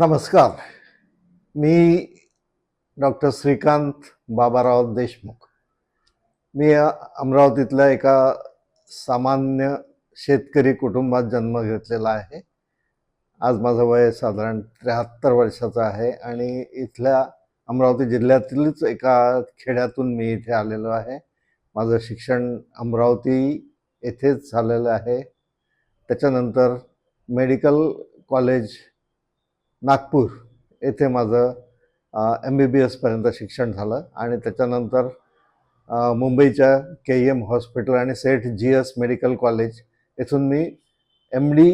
नमस्कार. मी डॉक्टर श्रीकांत बाबाराव देशमुख. मी अमरावतीतल्या एका सामान्य शेतकरी कुटुंबात जन्म घेतलेला आहे. आज माझं वय साधारण त्र्याहत्तर वर्षाचं आहे आणि इथल्या अमरावती जिल्ह्यातीलच एका खेड्यातून मी इथे आलेलो आहे. माझं शिक्षण अमरावती येथेच झालेलं आहे. त्याच्यानंतर मेडिकल कॉलेज नागपूर येथे माझं एम बी बी एसपर्यंत शिक्षण झालं आणि त्याच्यानंतर मुंबईच्या के एम हॉस्पिटल आणि Seth G S medical college येथून मी M D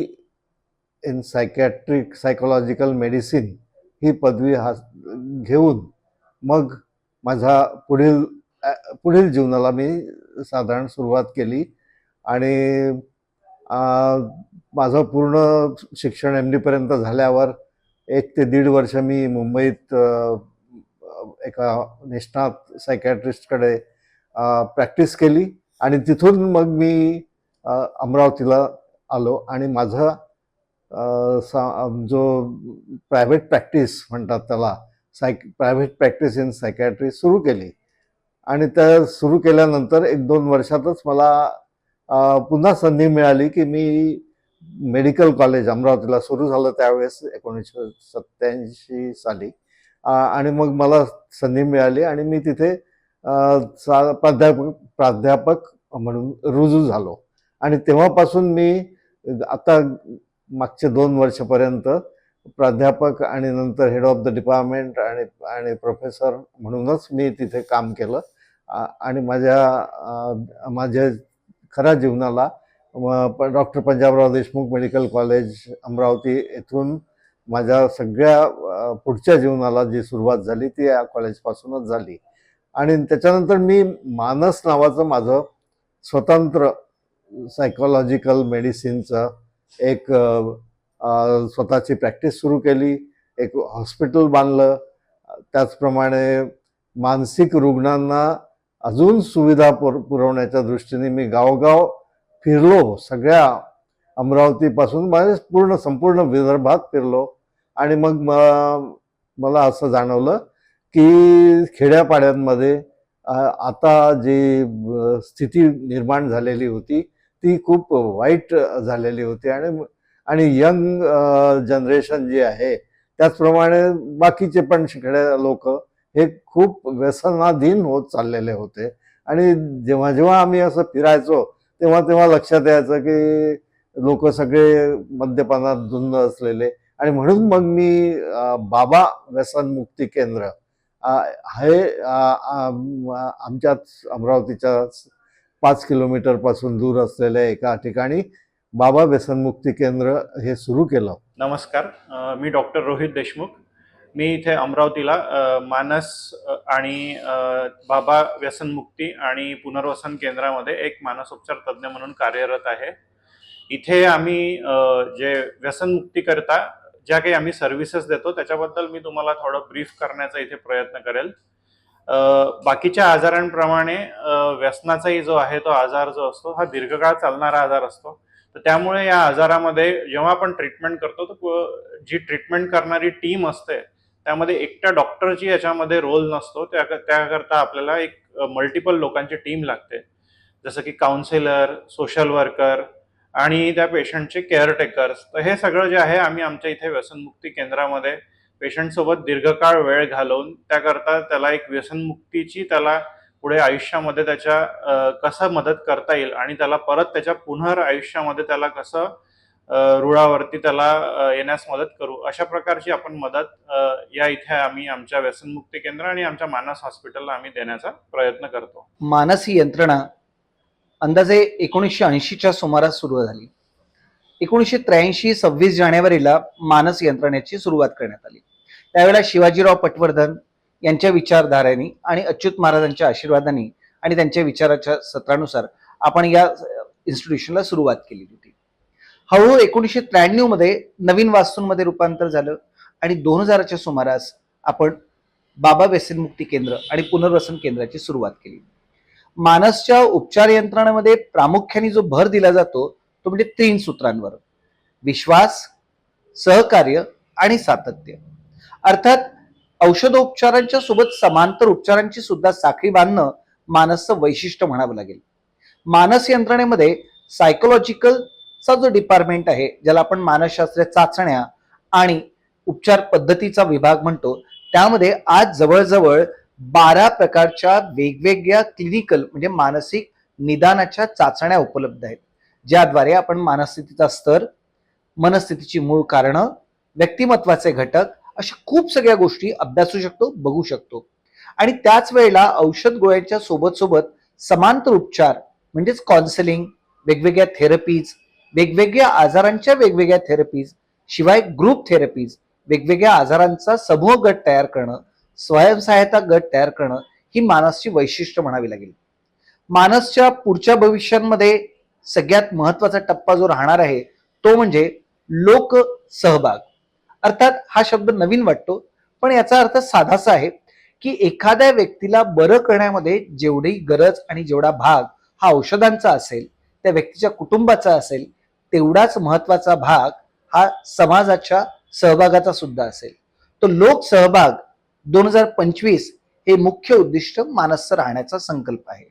in psychiatric psychological medicine ही पदवी हा घेऊन मग माझ्या पुढील पुढील जीवनाला मी साधारण सुरुवात केली आणि माझं पूर्ण शिक्षण एम डीपर्यंत झाल्यावर एक ते दीड वर्ष मी मुंबईत एका निष्णात सायकॅट्रिस्टकडे प्रॅक्टिस केली आणि तिथून मग मी अमरावतीला आलो आणि माझा सा जो प्रायव्हेट प्रॅक्टिस म्हणतात त्याला psych private practice in psychiatry सुरू केली. आणि त्या सुरू केल्यानंतर एक दोन वर्षातच मला पुन्हा संधी मिळाली की मी मेडिकल कॉलेज अमरावतीला सुरू झालं त्यावेळेस एकोणीसशे सत्याऐंशी साली. आणि मग मला संधी मिळाली आणि मी तिथे सा प्राध्यापक प्राध्यापक म्हणून रुजू झालो. आणि तेव्हापासून मी आता मागचे दोन वर्षपर्यंत प्राध्यापक आणि नंतर हेड ऑफ द डिपार्टमेंट आणि आणि प्रोफेसर म्हणूनच मी तिथे काम केलं. आणि माझ्या माझ्या खऱ्या जीवनाला doctor Panjabrao Deshmukh medical college Amravati येथून माझ्या सगळ्या पुढच्या जीवनाला जी सुरुवात झाली ती या कॉलेजपासूनच झाली. आणि त्याच्यानंतर मी मानस नावाचं माझं स्वतंत्र सायकोलॉजिकल मेडिसिनचं एक स्वतःची प्रॅक्टिस सुरू केली. एक हॉस्पिटल बांधलं. त्याचप्रमाणे मानसिक रुग्णांना अजून सुविधा पुर पुरवण्याच्या दृष्टीने मी गावगाव फिरलो सगळ्या अमरावतीपासून म्हणजे पूर्ण संपूर्ण विदर्भात फिरलो. आणि मग मला असं जाणवलं की खेड्यापाड्यांमध्ये आता जी स्थिती निर्माण झालेली होती ती खूप वाईट झालेली होती. आणि आणि यंग जनरेशन जी आहे त्याचप्रमाणे बाकीचे पण शिकणारे लोक हे खूप व्यसनाधीन होत चाललेले होते. आणि जेव्हा जेव्हा आम्ही असं फिरायचो तेव्हा तेव्हा लक्षात यायचं की लोक सगळे मद्यपानात धुंद असलेले. आणि म्हणून मग मी बाबा व्यसनमुक्ती केंद्र हे आमच्याच अमरावतीच्या पाच किलोमीटरपासून दूर असलेल्या एका ठिकाणी बाबा व्यसनमुक्ती केंद्र हे सुरू केलं. नमस्कार. मी डॉक्टर रोहित देशमुख. मी इथे अमरावतीला मानस आणि बाबा व्यसनमुक्ती आणि पुनर्वसन केंद्रामध्ये एक मानसोपचार तज्ज्ञ म्हणून कार्यरत आहे. इथे आम्ही जे व्यसनमुक्तीकरता ज्या काही आम्ही सर्व्हिसेस देतो त्याच्याबद्दल मी तुम्हाला थोडं ब्रीफ करण्याचा इथे प्रयत्न करेल. बाकीच्या आजारांप्रमाणे व्यसनाचाही जो आहे तो आजार जो असतो हा दीर्घकाळ चालणारा आजार असतो. तर त्यामुळे या आजारामध्ये जेव्हा आपण ट्रीटमेंट करतो तर जी ट्रीटमेंट करणारी टीम असते त्यामध्ये एकट्या डॉक्टरची याच्यामध्ये रोल नसतो. त्या त्याकरता आपल्याला एक मल्टिपल लोकांची टीम लागते. जसं की काउन्सिलर सोशल वर्कर आणि त्या पेशंटचे केअरटेकर्स तर हे सगळं जे आहे आम्ही आमच्या इथे व्यसनमुक्ती केंद्रामध्ये पेशंटसोबत दीर्घकाळ वेळ घालवून त्याकरता त्याला एक व्यसनमुक्तीची त्याला पुढे आयुष्यामध्ये त्याच्या कसं मदत करता येईल आणि त्याला परत त्याच्या पुनर आयुष्यामध्ये त्याला कसं रुळावरती त्याला येण्यास मदत करू. अशा प्रकारची आपण मदत या इथे आम्ही आमच्या व्यसनमुक्ती केंद्र आणि आमच्या मानस हॉस्पिटलला आम्ही देण्याचा प्रयत्न करतो. मानस ही यंत्रणा अंदाजे एकोणीसशे ऐंशीच्या सुमारास सुरू झाली. एकोणीसशे त्र्याऐंशी सव्वीस जानेवारीला मानस यंत्रणेची सुरुवात करण्यात आली. त्यावेळेला शिवाजीराव पटवर्धन यांच्या विचारधारेने आणि अच्युत महाराजांच्या आशीर्वादाने आणि त्यांच्या विचाराच्या सत्रानुसार आपण या इन्स्टिट्यूशनला सुरुवात केली होती. हळूहळू एकोणीसशे त्र्याण्णवमध्ये नवीन वास्तूंमध्ये रूपांतर झालं आणि दोन हजाराच्या सुमारास आपण बाबा व्यसनमुक्ती केंद्र आणि पुनर्वसन केंद्राची सुरुवात केली. मानसच्या उपचार यंत्रणेमध्ये प्रामुख्याने जो भर दिला जातो तो म्हणजे तीन सूत्रांवर. विश्वास सहकार्य आणि सातत्य. अर्थात औषधोपचारांच्या सोबत समांतर उपचारांची सुद्धा साखळी बांधणं मानसचं वैशिष्ट्य म्हणावं लागेल. मानस यंत्रणेमध्ये सायकोलॉजिकल चा जो डिपार्टमेंट आहे ज्याला आपण मानसशास्त्रीय चाचण्या आणि उपचार पद्धतीचा विभाग म्हणतो त्यामध्ये आज जवळजवळ बारा प्रकारच्या वेगवेगळ्या क्लिनिकल म्हणजे मानसिक निदानाच्या चाचण्या उपलब्ध आहेत. ज्याद्वारे आपण मानस्थितीचा स्तर मनस्थितीची मूळ कारणं व्यक्तिमत्वाचे घटक अशा खूप सगळ्या गोष्टी अभ्यासू शकतो बघू शकतो. आणि त्याच वेळेला औषध गोळ्यांच्या सोबत सोबत समांतर उपचार म्हणजेच काउन्सिलिंग वेगवेगळ्या थेरपीज वेगवेगळ्या आजारांच्या वेगवेगळ्या थेरपीज शिवाय ग्रुप थेरपीज वेगवेगळ्या आजारांचा समूह गट तयार करणं स्वयंसहायता गट तयार करणं ही मानसची वैशिष्ट्य म्हणावी लागेल. मानसच्या पुढच्या भविष्यांमध्ये सगळ्यात महत्त्वाचा टप्पा जो राहणार आहे तो म्हणजे लोक सहभाग. अर्थात हा शब्द नवीन वाटतो पण याचा अर्थ साधासा आहे की एखाद्या व्यक्तीला बरं करण्यामध्ये जेवढी गरज आणि जेवढा भाग हा औषधांचा असेल त्या व्यक्तीच्या कुटुंबाचा असेल तेवढाच महत्त्वाचा भाग हा समाजाच्या सहभागाचा सुद्धा असेल. तो लोक सहभाग दोन हजार पंचवीस हे मुख्य उद्दिष्ट मानस राहण्याचा संकल्प आहे.